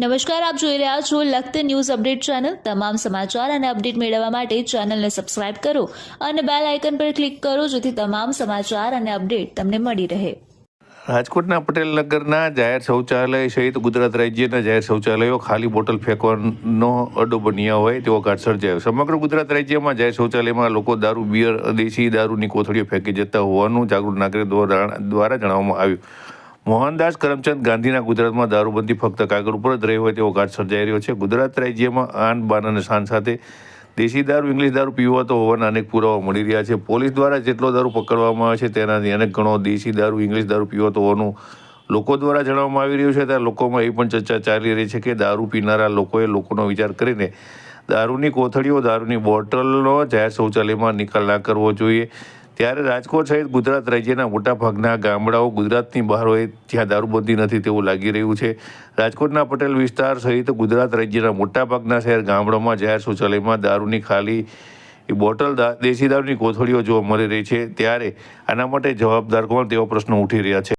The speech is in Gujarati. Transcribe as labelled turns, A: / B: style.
A: નમસ્કાર, આપ જોઈ રહ્યા છો લખત ન્યૂઝ અપડેટ ચેનલ. તમામ સમાચાર અને અપડેટ મેળવવા માટે ચેનલને સબસ્ક્રાઇબ કરો અને બેલ આઇકન પર ક્લિક કરો જેથી તમામ સમાચાર અને અપડેટ તમને મળી રહે.
B: રાજકોટના પટેલ નગરના જાહેર શૌચાલય સહિત ગુજરાત રાજ્યના જાહેર શૌચાલયો ખાલી બોટલ ફેંકવાનો અડો બન્યા હોય તેવો ઘાટ સર્જાયો. સમગ્ર ગુજરાત રાજ્યમાં જાહેર શૌચાલયમાં લોકો દારૂ, બિયર, દેશી દારૂની કોથળીઓ ફેંકી જતા હોવાનું જાગૃત નાગરિક દ્વારા દ્વારા જણાવવામાં આવ્યું. મોહનદાસ કરમચંદ ગાંધીના ગુજરાતમાં દારૂબંધી ફક્ત કાગળ ઉપર જ રહી હોય તેવો ઘાટ સર્જાઈ રહ્યો છે. ગુજરાત રાજ્યમાં આન બાન અને શાન સાથે દેશી દારૂ, ઇંગ્લિશ દારૂ પીવાતો હોવાના અનેક પુરાવા મળી રહ્યા છે. પોલીસ દ્વારા જેટલો દારૂ પકડવામાં આવે છે તેનાથી અનેક ગણો દેશી દારૂ, ઇંગ્લિશ દારૂ પીવાતો હોવાનું લોકો દ્વારા જણાવવામાં આવી રહ્યું છે. ત્યારે લોકોમાં એ પણ ચર્ચા ચાલી રહી છે કે દારૂ પીનારા લોકોએ લોકોનો વિચાર કરીને દારૂની કોથળીઓ, દારૂની બોટલનો જાહેર શૌચાલયમાં નિકાલ ના કરવો જોઈએ. ત્યારે રાજકોટ સહિત ગુજરાત રાજ્યના મોટાભાગના ગામડાઓ ગુજરાતની બહાર હોય જ્યાં દારૂબંધી નથી તેવું લાગી રહ્યું છે. રાજકોટના પટેલ વિસ્તાર સહિત ગુજરાત રાજ્યના મોટાભાગના શહેર ગામડાઓમાં જાહેર શૌચાલયમાં દારૂની ખાલી, એ બોટલ દેશી દારૂની કોથળીઓ જોવા મળી રહી છે. ત્યારે આના માટે જવાબદાર કોણ તેવા પ્રશ્નો ઉઠી રહ્યા છે.